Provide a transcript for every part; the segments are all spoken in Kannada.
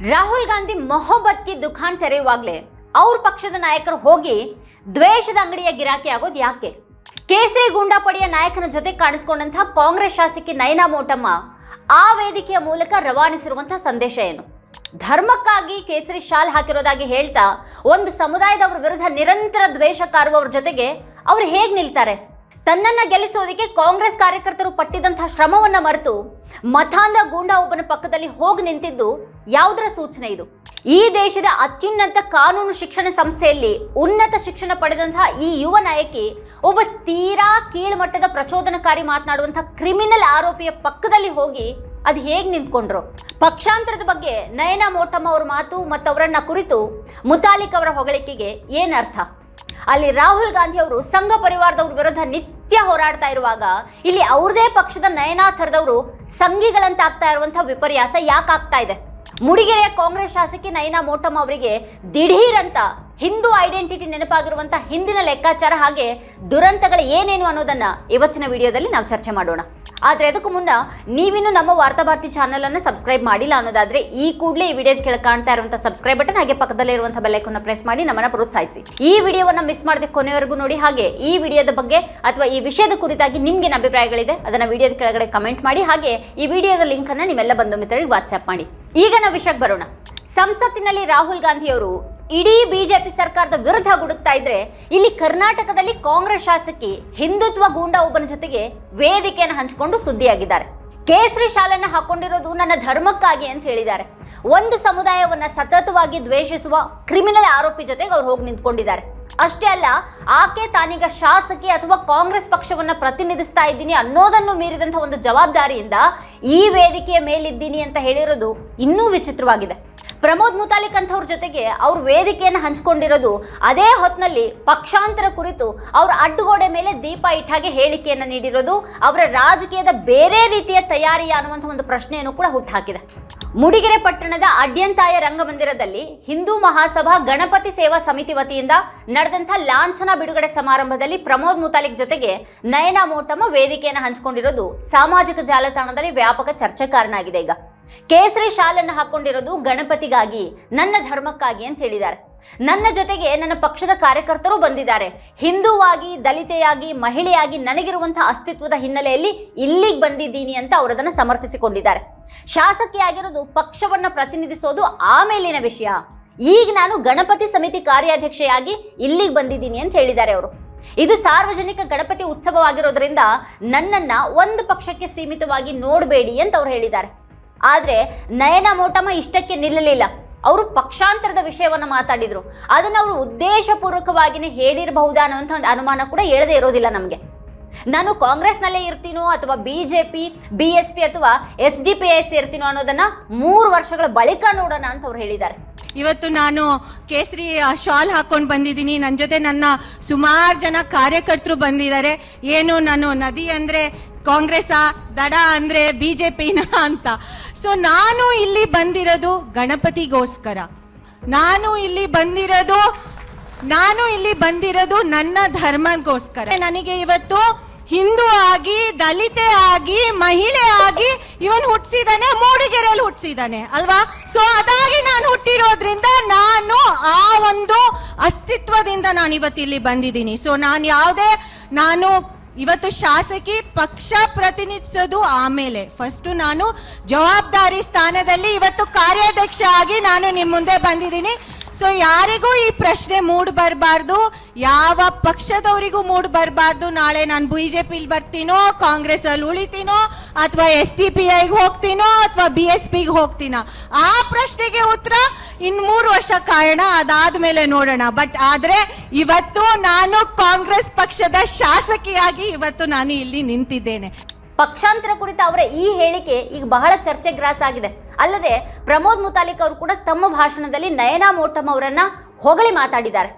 ರಾಹುಲ್ ಗಾಂಧಿ ಮೊಹಬ್ಬತ್ಗೆ ದುಖಾನ್ ತೆರೆಯುವಾಗಲೇ ಅವ್ರ ಪಕ್ಷದ ನಾಯಕರು ಹೋಗಿ ದ್ವೇಷದ ಅಂಗಡಿಯ ಗಿರಾಕಿ ಆಗೋದು ಯಾಕೆ? ಕೇಸರಿ ಗೂಂಡಾಪಡಿಯ ನಾಯಕನ ಜೊತೆ ಕಾಣಿಸ್ಕೊಂಡಂತಹ ಕಾಂಗ್ರೆಸ್ ಶಾಸಕಿ ನಯನಾ ಮೋಟಮ್ಮ ಆ ವೇದಿಕೆಯ ಮೂಲಕ ರವಾನಿಸಿರುವಂತಹ ಸಂದೇಶ ಏನು? ಧರ್ಮಕ್ಕಾಗಿ ಕೇಸರಿ ಶಾಲ್ ಹಾಕಿರೋದಾಗಿ ಹೇಳ್ತಾ ಒಂದು ಸಮುದಾಯದವರ ವಿರುದ್ಧ ನಿರಂತರ ದ್ವೇಷ ಕಾರುವವ್ರ ಜೊತೆಗೆ ಅವರು ಹೇಗೆ ನಿಲ್ತಾರೆ? ತನ್ನನ್ನು ಗೆಲ್ಲಿಸೋದಕ್ಕೆ ಕಾಂಗ್ರೆಸ್ ಕಾರ್ಯಕರ್ತರು ಪಟ್ಟಿದಂತಹ ಶ್ರಮವನ್ನು ಮರೆತು ಮತಾಂಧ ಗೂಂಡಾ ಒಬ್ಬನ ಪಕ್ಕದಲ್ಲಿ ಹೋಗಿ ನಿಂತಿದ್ದು ಯಾವುದರ ಸೂಚನೆ ಇದು? ಈ ದೇಶದ ಅತ್ಯುನ್ನತ ಕಾನೂನು ಶಿಕ್ಷಣ ಸಂಸ್ಥೆಯಲ್ಲಿ ಉನ್ನತ ಶಿಕ್ಷಣ ಪಡೆದಂತಹ ಈ ಯುವ ನಾಯಕಿ ಒಬ್ಬ ತೀರಾ ಕೀಳುಮಟ್ಟದ ಪ್ರಚೋದನಕಾರಿ ಮಾತನಾಡುವಂತಹ ಕ್ರಿಮಿನಲ್ ಆರೋಪಿಯ ಪಕ್ಕದಲ್ಲಿ ಹೋಗಿ ಅದು ಹೇಗೆ ನಿಂತ್ಕೊಂಡ್ರು? ಪಕ್ಷಾಂತರದ ಬಗ್ಗೆ ನಯನ ಮೋಟಮ್ಮ ಅವ್ರ ಮಾತು ಮತ್ತು ಅವರನ್ನ ಕುರಿತು ಮುತಾಲಿಕ್ ಅವರ ಹೊಗಳಿಕೆಗೆ ಏನರ್ಥ ಅಲ್ಲಿ ರಾಹುಲ್ ಗಾಂಧಿ ಅವರು ಸಂಘ ಪರಿವಾರದವ್ರ ವಿರುದ್ಧ ನಿತ್ಯ ಹೋರಾಡ್ತಾ ಇರುವಾಗ ಇಲ್ಲಿ ಅವ್ರದೇ ಪಕ್ಷದ ನಯನಾ ಥರದವರು ಸಂಘಿಗಳಂತ ಆಗ್ತಾ ಇರುವಂತಹ ವಿಪರ್ಯಾಸ ಯಾಕೆ ಆಗ್ತಾ ಇದೆ? ಮುಡಿಗೆರೆಯ ಕಾಂಗ್ರೆಸ್ ಶಾಸಕಿ ನಯನಾ ಮೋಟಮ್ ಅವರಿಗೆ ದಿಢೀರ್ ಅಂತ ಹಿಂದೂ ಐಡೆಂಟಿಟಿ ನೆನಪಾಗಿರುವಂತ ಹಿಂದಿನ ಲೆಕ್ಕಾಚಾರ ಹಾಗೆ ದುರಂತಗಳು ಏನೇನು ಅನ್ನೋದನ್ನ ಇವತ್ತಿನ ವಿಡಿಯೋದಲ್ಲಿ ನಾವು ಚರ್ಚೆ ಮಾಡೋಣ. ಆದ್ರೆ ಅದಕ್ಕೂ ಮುನ್ನ ನೀವಿನ್ನೂ ನಮ್ಮ ವಾರ್ತಾಭಾರತಿ ಚಾನಲ್ ಅನ್ನು ಸಬ್ಸ್ಕ್ರೈಬ್ ಮಾಡಿಲ್ಲ ಅನ್ನೋದಾದ್ರೆ ಈ ಕೂಡಲೇ ಈ ವಿಡಿಯೋ ಕೆಳಗೆ ಕಾಣ್ತಾ ಇರುವಂತಹ ಸಬ್ಸ್ಕ್ರೈಬ್ ಬಟನ್ ಹಾಗೆ ಪಕ್ಕದಲ್ಲಿರುವಂಥ ಇರುವಂತಹ ಬೆಲ್ಲೈಕನ್ನ ಪ್ರೆಸ್ ಮಾಡಿ ನಮ್ಮನ್ನ ಪ್ರೋತ್ಸಾಹಿಸಿ. ಈ ವಿಡಿಯೋವನ್ನ ಮಿಸ್ ಮಾಡದೆ ಕೊನೆವರೆಗೂ ನೋಡಿ, ಹಾಗೆ ಈ ವಿಡಿಯೋದ ಬಗ್ಗೆ ಅಥವಾ ಈ ವಿಷಯದ ಕುರಿತಾಗಿ ನಿಮ್ಗೆ ಅಭಿಪ್ರಾಯಗಳಿದೆ ಅದನ್ನ ವಿಡಿಯೋದ ಕೆಳಗಡೆ ಕಮೆಂಟ್ ಮಾಡಿ, ಹಾಗೆ ಈ ವಿಡಿಯೋದ ಲಿಂಕ್ ಅನ್ನ ನಿಮ್ಮೆಲ್ಲ ಬಂಧು ಮಿತ್ರರಿಗೆ ವಾಟ್ಸ್ಆಪ್ ಮಾಡಿ. ಈಗ ನಾವು ವಿಷಯಕ್ಕೆ ಬರೋಣ. ಸಂಸತ್ತಿನಲ್ಲಿ ರಾಹುಲ್ ಗಾಂಧಿ ಅವರು ಇಡೀ ಬಿಜೆಪಿ ಸರ್ಕಾರದ ವಿರುದ್ಧ ಗುಡುಕ್ತಾ ಇದ್ರೆ ಇಲ್ಲಿ ಕರ್ನಾಟಕದಲ್ಲಿ ಕಾಂಗ್ರೆಸ್ ಶಾಸಕಿ ಹಿಂದುತ್ವ ಗೂಂಡಾ ಒಬ್ಬನ ಜೊತೆಗೆ ವೇದಿಕೆಯನ್ನು ಹಂಚಿಕೊಂಡು ಸುದ್ದಿಯಾಗಿದ್ದಾರೆ. ಕೇಸರಿ ಶಾಲೆನ ಹಾಕೊಂಡಿರೋದು ನನ್ನ ಧರ್ಮಕ್ಕಾಗಿ ಅಂತ ಹೇಳಿದ್ದಾರೆ. ಒಂದು ಸಮುದಾಯವನ್ನ ಸತತವಾಗಿ ದ್ವೇಷಿಸುವ ಕ್ರಿಮಿನಲ್ ಆರೋಪಿ ಜೊತೆಗೆ ಅವ್ರು ಹೋಗಿ ನಿಂತ್ಕೊಂಡಿದ್ದಾರೆ. ಅಷ್ಟೇ ಅಲ್ಲ, ಆಕೆ ತಾನೀಗ ಶಾಸಕಿ ಅಥವಾ ಕಾಂಗ್ರೆಸ್ ಪಕ್ಷವನ್ನ ಪ್ರತಿನಿಧಿಸ್ತಾ ಇದ್ದೀನಿ ಅನ್ನೋದನ್ನು ಮೀರಿದಂತಹ ಒಂದು ಜವಾಬ್ದಾರಿಯಿಂದ ಈ ವೇದಿಕೆಯ ಮೇಲಿದ್ದೀನಿ ಅಂತ ಹೇಳಿರೋದು ಇನ್ನೂ ವಿಚಿತ್ರವಾಗಿದೆ. ಪ್ರಮೋದ್ ಮುತಾಲಿಕ್ ಅಂಥವ್ರ ಜೊತೆಗೆ ಅವ್ರ ವೇದಿಕೆಯನ್ನು ಹಂಚ್ಕೊಂಡಿರೋದು ಅದೇ ಹೊತ್ತಿನಲ್ಲಿ ಪಕ್ಷಾಂತರ ಕುರಿತು ಅವ್ರ ಅಡ್ಡುಗೋಡೆ ಮೇಲೆ ದೀಪ ಇಟ್ಟಾಗೆ ಹೇಳಿಕೆಯನ್ನು ನೀಡಿರೋದು, ಅವರ ರಾಜಕೀಯದ ಬೇರೆ ರೀತಿಯ ತಯಾರಿಯ ಅನ್ನುವಂಥ ಒಂದು ಪ್ರಶ್ನೆಯನ್ನು ಕೂಡ ಹುಟ್ಟುಹಾಕಿದೆ ಮುಡಿಗೆರೆ ಪಟ್ಟಣದ ಅಡ್ಯಂತಾಯ ರಂಗಮಂದಿರದಲ್ಲಿ ಹಿಂದೂ ಮಹಾಸಭಾ ಗಣಪತಿ ಸೇವಾ ಸಮಿತಿ ವತಿಯಿಂದ ನಡೆದಂಥ ಲಾಂಛನ ಬಿಡುಗಡೆ ಸಮಾರಂಭದಲ್ಲಿ ಪ್ರಮೋದ್ ಮುತಾಲಿಕ್ ಜೊತೆಗೆ ನಯನ ಮೋಟಮ್ಮ ವೇದಿಕೆಯನ್ನು ಹಂಚಿಕೊಂಡಿರೋದು ಸಾಮಾಜಿಕ ಜಾಲತಾಣದಲ್ಲಿ ವ್ಯಾಪಕ ಚರ್ಚೆ ಕಾರಣ ಆಗಿದೆ ಈಗ. ಕೇಸರಿ ಶಾಲನ್ನು ಹಾಕೊಂಡಿರೋದು ಗಣಪತಿಗಾಗಿ, ನನ್ನ ಧರ್ಮಕ್ಕಾಗಿ ಅಂತ ಹೇಳಿದ್ದಾರೆ. ನನ್ನ ಜೊತೆಗೆ ನನ್ನ ಪಕ್ಷದ ಕಾರ್ಯಕರ್ತರು ಬಂದಿದ್ದಾರೆ. ಹಿಂದೂವಾಗಿ, ದಲಿತೆಯಾಗಿ, ಮಹಿಳೆಯಾಗಿ ನನಗಿರುವಂತಹ ಅಸ್ತಿತ್ವದ ಹಿನ್ನೆಲೆಯಲ್ಲಿ ಇಲ್ಲಿಗೆ ಬಂದಿದ್ದೀನಿ ಅಂತ ಅವರದನ್ನು ಸಮರ್ಥಿಸಿಕೊಂಡಿದ್ದಾರೆ. ಶಾಸಕಿಯಾಗಿರೋದು ಪಕ್ಷವನ್ನು ಪ್ರತಿನಿಧಿಸೋದು ಆಮೇಲಿನ ವಿಷಯ. ಈಗ ನಾನು ಗಣಪತಿ ಸಮಿತಿ ಕಾರ್ಯಾಧ್ಯಕ್ಷೆಯಾಗಿ ಇಲ್ಲಿಗೆ ಬಂದಿದ್ದೀನಿ ಅಂತ ಹೇಳಿದ್ದಾರೆ ಅವರು. ಇದು ಸಾರ್ವಜನಿಕ ಗಣಪತಿ ಉತ್ಸವವಾಗಿರೋದ್ರಿಂದ ನನ್ನನ್ನ ಒಂದು ಪಕ್ಷಕ್ಕೆ ಸೀಮಿತವಾಗಿ ನೋಡಬೇಡಿ ಅಂತ ಅವ್ರು ಹೇಳಿದ್ದಾರೆ. ಆದರೆ ನಯನ ಮೋಟಮ್ಮ ಇಷ್ಟಕ್ಕೆ ನಿಲ್ಲಲಿಲ್ಲ. ಅವರು ಪಕ್ಷಾಂತರದ ವಿಷಯವನ್ನು ಮಾತಾಡಿದರು. ಅದನ್ನ ಅವರು ಉದ್ದೇಶಪೂರ್ವಕವಾಗಿನೇ ಹೇಳಿರಬಹುದಾ ಅನ್ನುವಂಥ ಒಂದು ಅನುಮಾನ ಕೂಡ ಹೇಳದೇ ಇರೋದಿಲ್ಲ ನಮಗೆ. ನಾನು ಕಾಂಗ್ರೆಸ್ನಲ್ಲೇ ಇರ್ತೀನೋ ಅಥವಾ B J P B S P ಅಥವಾ ಎಸ್ ಡಿ ಪಿ ಎಸ್ ಇರ್ತೀನೋ ಅನ್ನೋದನ್ನ ಮೂರು ವರ್ಷಗಳ ಬಳಿಕ ನೋಡೋಣ ಅಂತ ಅವ್ರು ಹೇಳಿದ್ದಾರೆ. ಇವತ್ತು ನಾನು ಕೇಸರಿ ಶಾಲ್ ಹಾಕೊಂಡು ಬಂದಿದ್ದೀನಿ. ನನ್ನ ಜೊತೆ ನನ್ನ ಸುಮಾರು ಜನ ಕಾರ್ಯಕರ್ತರು ಬಂದಿದ್ದಾರೆ. ಏನು ನಾನು ನದಿ ಅಂದ್ರೆ ಕಾಂಗ್ರೆಸ್ ದಡ ಅಂದ್ರೆ ಬಿಜೆಪಿನ ಅಂತ. ಸೊ ನಾನು ಇಲ್ಲಿ ಬಂದಿರೋದು ಗಣಪತಿಗೋಸ್ಕರ. ನಾನು ಇಲ್ಲಿ ಬಂದಿರೋದು, ನಾನು ಇಲ್ಲಿ ಬಂದಿರೋದು ನನ್ನ ಧರ್ಮಗೋಸ್ಕರ. ನನಗೆ ಇವತ್ತು ಹಿಂದೂ ಆಗಿ, ದಲಿತೆ ಆಗಿ, ಮಹಿಳೆ ಆಗಿ ಇವನ್ ಹುಟ್ಟಿಸಿದಾನೆ ಮೂಡಿಗೆರೆಯಲ್ಲಿ ಹುಟ್ಟಿಸಿದಾನೆ ಅಲ್ವಾ? ಸೊ ಅದಾಗಿ ನಾನು ಹುಟ್ಟಿರೋದ್ರಿಂದ ನಾನು ಆ ಒಂದು ಅಸ್ತಿತ್ವದಿಂದ ನಾನು ಇವತ್ತಿಲ್ಲಿ ಬಂದಿದ್ದೀನಿ. ಸೊ ನಾನು ಯಾವುದೇ, ನಾನು ಇವತ್ತು ಶಾಸಕಿ ಪಕ್ಷ ಪ್ರತಿನಿಧಿಸೋದು ಆಮೇಲೆ. ಫಸ್ಟ್ ನಾನು ಜವಾಬ್ದಾರಿ ಸ್ಥಾನದಲ್ಲಿ ಇವತ್ತು ಕಾರ್ಯಾಧ್ಯಕ್ಷ ಆಗಿ ನಾನು ನಿಮ್ಮ ಮುಂದೆ ಬಂದಿದ್ದೀನಿ. ಸೊ ಯಾರಿಗೂ ಈ ಪ್ರಶ್ನೆ ಮೂಡ್ ಬರಬಾರ್ದು. ಯಾವ ಪಕ್ಷದವರಿಗೂ ಮೂಡ್ ಬರಬಾರ್ದು. ನಾಳೆ ನಾನು ಬಿಜೆಪಿಲಿ ಬರ್ತೀನೋ ಕಾಂಗ್ರೆಸ್ ಅಲ್ಲಿ ಉಳಿತೀನೋ, ಅಥವಾ ಎಸ್ ಟಿ ಪಿ ಐಗೆ ಹೋಗ್ತೀನೋ, ಅಥವಾ ಬಿ ಎಸ್ ಪಿಗೆ ಹೋಗ್ತೀನೋ? ಆ ಪ್ರಶ್ನೆಗೆ ಉತ್ತರ ಇನ್ ಮೂರು ವರ್ಷ ಕಾರಣ ಅದಾದ ಮೇಲೆ ನೋಡೋಣ. ಬಟ್ ಆದ್ರೆ ಇವತ್ತು ನಾನು ಕಾಂಗ್ರೆಸ್ ಪಕ್ಷದ ಶಾಸಕಿಯಾಗಿ ಇವತ್ತು ನಾನು ಇಲ್ಲಿ ನಿಂತಿದ್ದೇನೆ. ಪಕ್ಷಾಂತರ ಕುರಿತ ಅವರ ಈ ಹೇಳಿಕೆ ಈಗ ಬಹಳ ಚರ್ಚೆ ಗ್ರಾಸ ಆಗಿದೆ. ಅಲ್ಲದೆ ಪ್ರಮೋದ್ ಮುತಾಲಿಕ್ ಅವರು ಕೂಡ ತಮ್ಮ ಭಾಷಣದಲ್ಲಿ ನಯನಾ ಮೋಟಮ್ ಅವರನ್ನ ಹೊಗಳಿ ಮಾತಾಡಿದ್ದಾರೆ.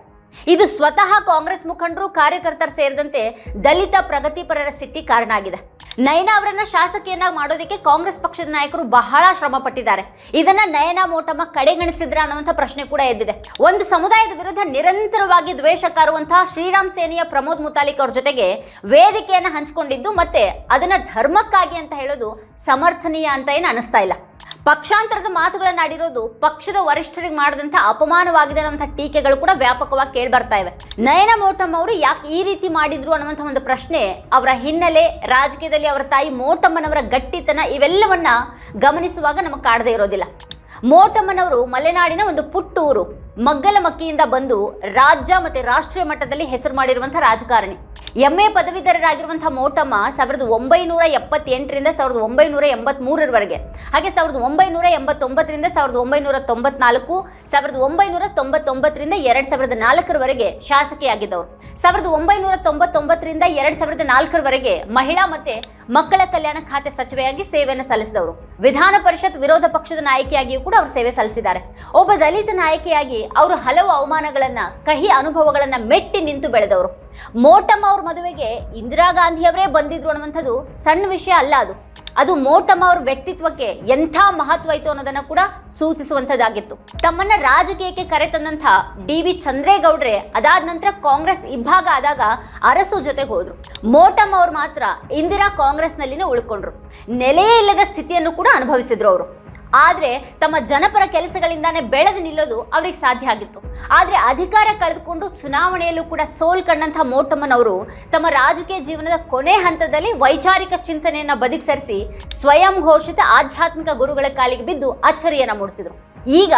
ಇದು ಸ್ವತಃ ಕಾಂಗ್ರೆಸ್ ಮುಖಂಡರು, ಕಾರ್ಯಕರ್ತರು ಸೇರಿದಂತೆ ದಲಿತ ಪ್ರಗತಿಪರರ ಸಿಟ್ಟಿ ಕಾರಣ ಆಗಿದೆ. ನಯನ ಅವರನ್ನ ಶಾಸಕಿಯನ್ನಾಗಿ ಮಾಡೋದಕ್ಕೆ ಕಾಂಗ್ರೆಸ್ ಪಕ್ಷದ ನಾಯಕರು ಬಹಳ ಶ್ರಮ ಪಟ್ಟಿದ್ದಾರೆ. ಇದನ್ನ ನಯನಾ ಮೋಟಮ್ಮ ಕಡೆಗಣಿಸಿದ್ರ ಅನ್ನುವಂಥ ಪ್ರಶ್ನೆ ಕೂಡ ಎದ್ದಿದೆ. ಒಂದು ಸಮುದಾಯದ ವಿರುದ್ಧ ನಿರಂತರವಾಗಿ ದ್ವೇಷ ಕಾರುವಂತಹ ಶ್ರೀರಾಮ್ ಸೇನೆಯ ಪ್ರಮೋದ್ ಮುತಾಲಿಕ್ ಅವ್ರ ಜೊತೆಗೆ ವೇದಿಕೆಯನ್ನು ಹಂಚಿಕೊಂಡಿದ್ದು ಮತ್ತೆ ಅದನ್ನ ಧರ್ಮಕ್ಕಾಗಿ ಅಂತ ಹೇಳೋದು ಸಮರ್ಥನೀಯ ಅಂತ ಏನು ಅನಿಸ್ತಾ ಇಲ್ಲ. ಪಕ್ಷಾಂತರದ ಮಾತುಗಳನ್ನು ಆಡಿರೋದು ಪಕ್ಷದ ವರಿಷ್ಠರಿಗೆ ಮಾಡಿದಂಥ ಅಪಮಾನವಾಗಿದೆ ಅನ್ನುವಂಥ ಟೀಕೆಗಳು ಕೂಡ ವ್ಯಾಪಕವಾಗಿ ಕೇಳಿ ಬರ್ತಾ ಇವೆ. ನಯನ ಮೋಟಮ್ಮ ಅವರು ಯಾಕೆ ಈ ರೀತಿ ಮಾಡಿದ್ರು ಅನ್ನುವಂಥ ಒಂದು ಪ್ರಶ್ನೆ ಅವರ ಹಿನ್ನೆಲೆ, ರಾಜಕೀಯದಲ್ಲಿ ಅವರ ತಾಯಿ ಮೋಟಮ್ಮನವರ ಗಟ್ಟಿತನ ಇವೆಲ್ಲವನ್ನ ಗಮನಿಸುವಾಗ ನಮಗೆ ಕಾಡದೇ ಇರೋದಿಲ್ಲ. ಮೋಟಮ್ಮನವರು ಮಲೆನಾಡಿನ ಒಂದು ಪುಟ್ಟೂರು ಮಗ್ಗಲ ಮಗ್ಗಲಮಕ್ಕಿಯಿಂದ ಬಂದು ರಾಜ್ಯ ಮತ್ತೆ ರಾಷ್ಟ್ರೀಯ ಮಟ್ಟದಲ್ಲಿ ಹೆಸರು ಮಾಡಿರುವಂಥ ರಾಜಕಾರಣಿ. ಎಂ ಎ ಪದವೀಧರರಾಗಿರುವಂಥ ಮೋಟಮ್ಮ ಸಾವಿರದ ಒಂಬೈನೂರ ಎಪ್ಪತ್ತೆಂಟರಿಂದ ಸಾವಿರದ ಒಂಬೈನೂರ ಎಂಬತ್ಮೂರರವರೆಗೆ. ಹಾಗೆ ಸಾವಿರದ ಒಂಬೈನೂರ ಎಂಬತ್ತೊಂಬತ್ತರಿಂದ ಸಾವಿರದ ಒಂಬೈನೂರ ತೊಂಬತ್ನಾಲ್ಕು, ಸಾವಿರದ ಒಂಬೈನೂರ ತೊಂಬತ್ತೊಂಬತ್ತರಿಂದ ಎರಡು ಸಾವಿರದ ನಾಲ್ಕರವರೆಗೆ ಶಾಸಕಿಯಾಗಿದ್ದವರು. ಸಾವಿರದ ಒಂಬೈನೂರ ತೊಂಬತ್ತೊಂಬತ್ತರಿಂದ ಎರಡು ಸಾವಿರದ ನಾಲ್ಕರವರೆಗೆ ಮಹಿಳಾ ಮತ್ತು ಮಕ್ಕಳ ಕಲ್ಯಾಣ ಖಾತೆ ಸಚಿವೆಯಾಗಿ ಸೇವೆಯನ್ನು ಸಲ್ಲಿಸಿದವರು. ವಿಧಾನ ಪರಿಷತ್ ವಿರೋಧ ಪಕ್ಷದ ನಾಯಕಿಯಾಗಿಯೂ ಕೂಡ ಅವರು ಸೇವೆ ಸಲ್ಲಿಸಿದ್ದಾರೆ. ಒಬ್ಬ ದಲಿತ ನಾಯಕಿಯಾಗಿ ಅವರು ಹಲವು ಅವಮಾನಗಳನ್ನು, ಕಹಿ ಅನುಭವಗಳನ್ನು ಮೆಟ್ಟಿ ನಿಂತು ಬೆಳೆದವರು. ಮೋಟಮ್ಮ ಅವ್ರ ಮದುವೆಗೆ ಇಂದಿರಾ ಗಾಂಧಿಯವರೇ ಬಂದಿದ್ರು ಅನ್ನುವಂಥದ್ದು ಸಣ್ಣ ವಿಷಯ ಅಲ್ಲ ಅದು. ಅದು ಮೋಟಮ್ಮ ಅವ್ರ ವ್ಯಕ್ತಿತ್ವಕ್ಕೆ ಎಂಥ ಮಹತ್ವ ಇತ್ತು ಅನ್ನೋದನ್ನ ಕೂಡ ಸೂಚಿಸುವಂಥದ್ದಾಗಿತ್ತು. ತಮ್ಮನ್ನ ರಾಜಕೀಯಕ್ಕೆ ಕರೆತಂದಂಥ ಡಿ ವಿ ಚಂದ್ರೇಗೌಡ್ರೆ ಅದಾದ ನಂತರ ಕಾಂಗ್ರೆಸ್ ಇಬ್ಬಾಗ ಆದಾಗ ಅರಸು ಜೊತೆಗೆ ಹೋದ್ರು. ಮೋಟಮ್ಮ ಅವ್ರು ಮಾತ್ರ ಇಂದಿರಾ ಕಾಂಗ್ರೆಸ್ನಲ್ಲಿನೇ ಉಳ್ಕೊಂಡ್ರು. ನೆಲೆಯೇ ಇಲ್ಲದ ಸ್ಥಿತಿಯನ್ನು ಕೂಡ ಅನುಭವಿಸಿದ್ರು ಅವರು. ಆದರೆ ತಮ್ಮ ಜನಪರ ಕೆಲಸಗಳಿಂದಾನೇ ಬೆಳೆದು ನಿಲ್ಲೋದು ಅವ್ರಿಗೆ ಸಾಧ್ಯ ಆಗಿತ್ತು. ಆದರೆ ಅಧಿಕಾರ ಕಳೆದುಕೊಂಡು ಚುನಾವಣೆಯಲ್ಲೂ ಕೂಡ ಸೋಲ್ ಕಂಡಂಥ ಮೋಟಮ್ಮನವರು ತಮ್ಮ ರಾಜಕೀಯ ಜೀವನದ ಕೊನೆ ಹಂತದಲ್ಲಿ ವೈಚಾರಿಕ ಚಿಂತನೆಯನ್ನು ಬದುಕಿಸರಿಸಿ ಸ್ವಯಂ ಘೋಷಿತ ಆಧ್ಯಾತ್ಮಿಕ ಗುರುಗಳ ಕಾಲಿಗೆ ಬಿದ್ದು ಅಚ್ಚರಿಯನ್ನು ಮೂಡಿಸಿದರು. ಈಗ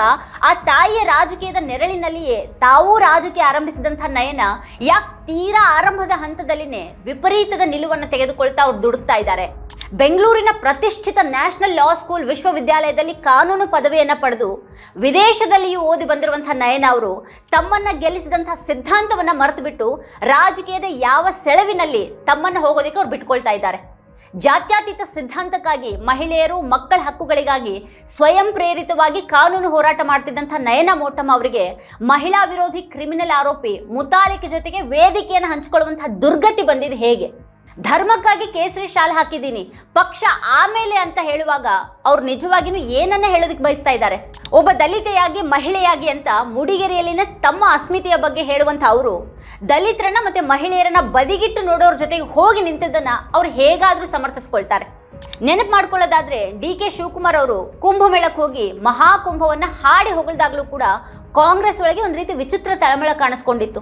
ಆ ತಾಯಿಯ ರಾಜಕೀಯದ ನೆರಳಿನಲ್ಲಿಯೇ ತಾವೂ ರಾಜಕೀಯ ಆರಂಭಿಸಿದಂಥ ನಯನ ಯಾಕೆ ತೀರಾ ಆರಂಭದ ಹಂತದಲ್ಲಿನೇ ವಿಪರೀತದ ನಿಲುವನ್ನು ತೆಗೆದುಕೊಳ್ತಾ ಅವ್ರು ದುಡುಕ್ತಾ ಇದ್ದಾರೆ. ಬೆಂಗಳೂರಿನ ಪ್ರತಿಷ್ಠಿತ ನ್ಯಾಷನಲ್ ಲಾ ಸ್ಕೂಲ್ ವಿಶ್ವವಿದ್ಯಾಲಯದಲ್ಲಿ ಕಾನೂನು ಪದವಿಯನ್ನು ಪಡೆದು ವಿದೇಶದಲ್ಲಿಯೂ ಓದಿ ಬಂದಿರುವಂತಹ ನಯನ ಅವರು ತಮ್ಮನ್ನ ಗೆಲ್ಲಿಸಿದಂತಹ ಸಿದ್ಧಾಂತವನ್ನು ಮರೆತುಬಿಟ್ಟು ರಾಜಕೀಯದ ಯಾವ ಸೆಳವಿನಲ್ಲಿ ತಮ್ಮನ್ನ ಹೋಗೋದಕ್ಕೆ ಅವ್ರು ಬಿಟ್ಕೊಳ್ತಾ ಇದ್ದಾರೆ. ಜಾತ್ಯಾತೀತ ಸಿದ್ಧಾಂತಕ್ಕಾಗಿ ಮಹಿಳೆಯರು ಮಕ್ಕಳ ಹಕ್ಕುಗಳಿಗಾಗಿ ಸ್ವಯಂ ಪ್ರೇರಿತವಾಗಿ ಕಾನೂನು ಹೋರಾಟ ಮಾಡ್ತಿದ್ದಂಥ ನಯನ ಮೋಟಮ್ಮ ಅವರಿಗೆ ಮಹಿಳಾ ವಿರೋಧಿ ಕ್ರಿಮಿನಲ್ ಆರೋಪಿ ಮುತಾಲಿಕ್ ಜೊತೆಗೆ ವೇದಿಕೆಯನ್ನು ಹಂಚಿಕೊಳ್ಳುವಂತಹ ದುರ್ಗತಿ ಬಂದಿದೆ ಹೇಗೆ? ಧರ್ಮಕ್ಕಾಗಿ ಕೇಸರಿ ಶಾಲೆ ಹಾಕಿದ್ದೀನಿ. ಪಕ್ಷ ಆಮೇಲೆ ಅಂತ ಹೇಳುವಾಗ ಅವ್ರು ನಿಜವಾಗಿಯೂ ಏನನ್ನ ಹೇಳೋದಕ್ಕೆ ಬಯಸ್ತಾ ಇದ್ದಾರೆ? ಒಬ್ಬ ದಲಿತೆಯಾಗಿ, ಮಹಿಳೆಯಾಗಿ ಅಂತ ಮುಡಿಗೆರೆಯಲ್ಲಿನ ತಮ್ಮ ಅಸ್ಮಿತೆಯ ಬಗ್ಗೆ ಹೇಳುವಂಥ ಅವರು, ದಲಿತರನ್ನ ಮತ್ತು ಮಹಿಳೆಯರನ್ನ ಬದಿಗಿಟ್ಟು ನೋಡೋರ ಜೊತೆಗೆ ಹೋಗಿ ನಿಂತಿದ್ದನ್ನ ಅವ್ರು ಹೇಗಾದರೂ ಸಮರ್ಥಿಸ್ಕೊಳ್ತಾರೆ. ನೆನಪು ಮಾಡ್ಕೊಳ್ಳೋದಾದರೆ ಡಿ ಕೆ ಶಿವಕುಮಾರ್ ಅವರು ಕುಂಭಮೇಳಕ್ಕೆ ಹೋಗಿ ಮಹಾಕುಂಭವನ್ನು ಹಾಡಿ ಹೊಗಳಿದಾಗಲೂ ಕೂಡ ಕಾಂಗ್ರೆಸ್ ಒಳಗೆ ಒಂದು ರೀತಿ ವಿಚಿತ್ರ ತಳಮಳ ಕಾಣಿಸ್ಕೊಂಡಿತ್ತು.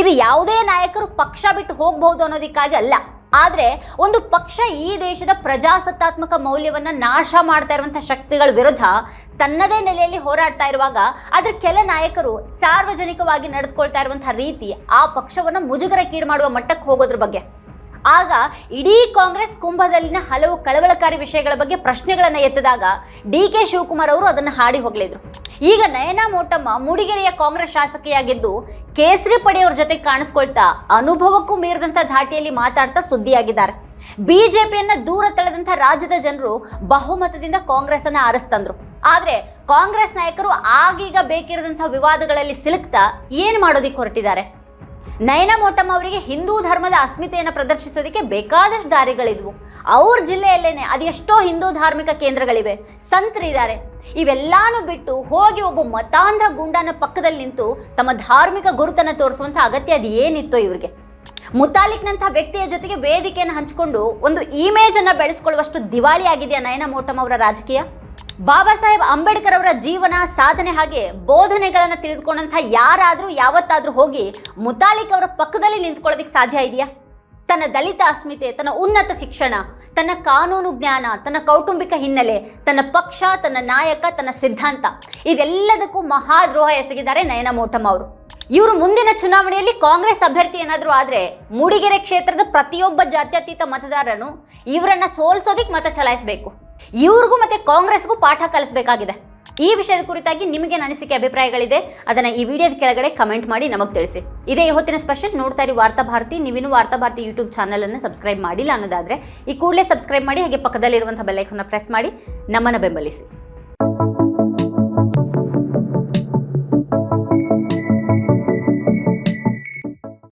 ಇದು ಯಾವುದೇ ನಾಯಕರು ಪಕ್ಷ ಬಿಟ್ಟು ಹೋಗಬಹುದು ಅನ್ನೋದಕ್ಕಾಗಿ ಅಲ್ಲ. ಆದರೆ ಒಂದು ಪಕ್ಷ ಈ ದೇಶದ ಪ್ರಜಾಸತ್ತಾತ್ಮಕ ಮೌಲ್ಯವನ್ನು ನಾಶ ಮಾಡ್ತಾ ಇರುವಂಥ ಶಕ್ತಿಗಳ ವಿರುದ್ಧ ತನ್ನದೇ ನೆಲೆಯಲ್ಲಿ ಹೋರಾಡ್ತಾ ಇರುವಾಗ ಅದರ ಕೆಲ ನಾಯಕರು ಸಾರ್ವಜನಿಕವಾಗಿ ನಡೆದುಕೊಳ್ತಾ ಇರುವಂಥ ರೀತಿ ಆ ಪಕ್ಷವನ್ನು ಮುಜುಗರಕ್ಕೀಡು ಮಾಡುವ ಮಟ್ಟಕ್ಕೆ ಹೋಗೋದ್ರ ಬಗ್ಗೆ. ಆಗ ಇಡೀ ಕಾಂಗ್ರೆಸ್ ಕುಂಭದಲ್ಲಿನ ಹಲವು ಕಳವಳಕಾರಿ ವಿಷಯಗಳ ಬಗ್ಗೆ ಪ್ರಶ್ನೆಗಳನ್ನು ಎತ್ತಿದಾಗ ಡಿ ಕೆ ಶಿವಕುಮಾರ್ ಅವರು ಅದನ್ನು ಹಾಡಿ ಹೋಗಲಿದ್ರು. ಈಗ ನಯನಾ ಮೋಟಮ್ಮ ಮೂಡಿಗೆರೆಯ ಕಾಂಗ್ರೆಸ್ ಶಾಸಕಿಯಾಗಿದ್ದು, ಕೇಸರಿ ಪಡೆಯವ್ರ ಜೊತೆ ಕಾಣಿಸ್ಕೊಳ್ತಾ ಅನುಭವಕ್ಕೂ ಮೀರಿದಂಥ ಧಾಟಿಯಲ್ಲಿ ಮಾತಾಡ್ತಾ ಸುದ್ದಿಯಾಗಿದ್ದಾರೆ. ಬಿಜೆಪಿಯನ್ನ ದೂರ ತಳೆದಂಥ ರಾಜ್ಯದ ಜನರು ಬಹುಮತದಿಂದ ಕಾಂಗ್ರೆಸ್ ಅನ್ನ ಆರಿಸ್ತಂದ್ರು. ಆದ್ರೆ ಕಾಂಗ್ರೆಸ್ ನಾಯಕರು ಆಗೀಗ ಬೇಕಿರದಂಥ ವಿವಾದಗಳಲ್ಲಿ ಸಿಲುಕ್ತಾ ಏನ್ ಮಾಡೋದಿಕ್ಕೆ ಹೊರಟಿದ್ದಾರೆ? ನಯನ ಮೋಟಮ್ಮ ಅವರಿಗೆ ಹಿಂದೂ ಧರ್ಮದ ಅಸ್ಮಿತೆಯನ್ನು ಪ್ರದರ್ಶಿಸೋದಕ್ಕೆ ಬೇಕಾದಷ್ಟು ದಾರಿಗಳಿದ್ವು. ಅವ್ರ ಜಿಲ್ಲೆಯಲ್ಲೇನೆ ಅದೆಷ್ಟೋ ಹಿಂದೂ ಧಾರ್ಮಿಕ ಕೇಂದ್ರಗಳಿವೆ. ಸಂತರಿದ್ದಾರೆ ಇವೆಲ್ಲಾನು ಬಿಟ್ಟು ಹೋಗಿ ಒಬ್ಬ ಮತಾಂಧ ಗುಂಡನ ಪಕ್ಕದಲ್ಲಿ ನಿಂತು ತಮ್ಮ ಧಾರ್ಮಿಕ ಗುರುತನ್ನು ತೋರಿಸುವಂಥ ಅಗತ್ಯ ಅದು ಏನಿತ್ತೋ ಇವರಿಗೆ. ಮುತಾಲಿಕ್ನಂಥ ವ್ಯಕ್ತಿಯ ಜೊತೆಗೆ ವೇದಿಕೆಯನ್ನು ಹಂಚಿಕೊಂಡು ಒಂದು ಇಮೇಜನ್ನು ಬೆಳೆಸ್ಕೊಳ್ಳುವಷ್ಟು ದಿವಾಳಿ ಆಗಿದೆಯಾ ನಯನ ಮೋಟಮ್ ಅವರ ರಾಜಕೀಯ? ಬಾಬಾ ಸಾಹೇಬ್ ಅಂಬೇಡ್ಕರ್ ಅವರ ಜೀವನ, ಸಾಧನೆ ಹಾಗೆ ಬೋಧನೆಗಳನ್ನು ತಿಳಿದುಕೊಂಡಂಥ ಯಾರಾದರೂ ಯಾವತ್ತಾದರೂ ಹೋಗಿ ಮುತಾಲಿಕ್ ಅವರ ಪಕ್ಕದಲ್ಲಿ ನಿಂತ್ಕೊಳ್ಳೋದಕ್ಕೆ ಸಾಧ್ಯ ಇದೆಯಾ? ತನ್ನ ದಲಿತ ಅಸ್ಮಿತೆ, ತನ್ನ ಉನ್ನತ ಶಿಕ್ಷಣ, ತನ್ನ ಕಾನೂನು ಜ್ಞಾನ, ತನ್ನ ಕೌಟುಂಬಿಕ ಹಿನ್ನೆಲೆ, ತನ್ನ ಪಕ್ಷ, ತನ್ನ ನಾಯಕ, ತನ್ನ ಸಿದ್ಧಾಂತ, ಇದೆಲ್ಲದಕ್ಕೂ ಮಹಾದ್ರೋಹ ಎಸಗಿದ್ದಾರೆ ನಯನ ಮೋಟಮ್ ಅವರು. ಇವರು ಮುಂದಿನ ಚುನಾವಣೆಯಲ್ಲಿ ಕಾಂಗ್ರೆಸ್ ಅಭ್ಯರ್ಥಿ ಏನಾದರೂ ಆದರೆ ಮೂಡಿಗೆರೆ ಕ್ಷೇತ್ರದ ಪ್ರತಿಯೊಬ್ಬ ಜಾತ್ಯತೀತ ಮತದಾರನು ಇವರನ್ನ ಸೋಲ್ಸೋದಿಕ್ ಮತ ಚಲಾಯಿಸಬೇಕು. ಇವ್ರಿಗೂ ಮತ್ತೆ ಕಾಂಗ್ರೆಸ್ಗೂ ಪಾಠ ಕಲಿಸಬೇಕಾಗಿದೆ. ಈ ವಿಷಯದ ಕುರಿತಾಗಿ ನಿಮಗೆ ಅನಿಸಿಕೆ ಅಭಿಪ್ರಾಯಗಳಿದೆ, ಅದನ್ನ ಈ ವಿಡಿಯೋದ ಕೆಳಗಡೆ ಕಮೆಂಟ್ ಮಾಡಿ ನಮಗೆ ತಿಳಿಸಿ. ಇದೇ ಇವತ್ತಿನ ಸ್ಪೆಷಲ್ ನೋಡ್ತಾ ಇರಿ ವಾರ್ತಾ ಭಾರತಿ. ನೀವಿನ್ನೂ ವಾರ್ತಾ ಭಾರತಿ ಯೂಟ್ಯೂಬ್ ಚಾನಲನ್ನು ಸಬ್ಸ್ಕ್ರೈಬ್ ಮಾಡಿಲ್ಲ ಅನ್ನೋದಾದ್ರೆ, ಈ ಕೂಡಲೇ ಸಬ್ಸ್ಕ್ರೈಬ್ ಮಾಡಿ ಹಾಗೆ ಪಕ್ಕದಲ್ಲಿರುವಂಥ ಬೆಲ್ಲೈಕನ್ನ ಪ್ರೆಸ್ ಮಾಡಿ ನಮ್ಮನ್ನು ಬೆಂಬಲಿಸಿ.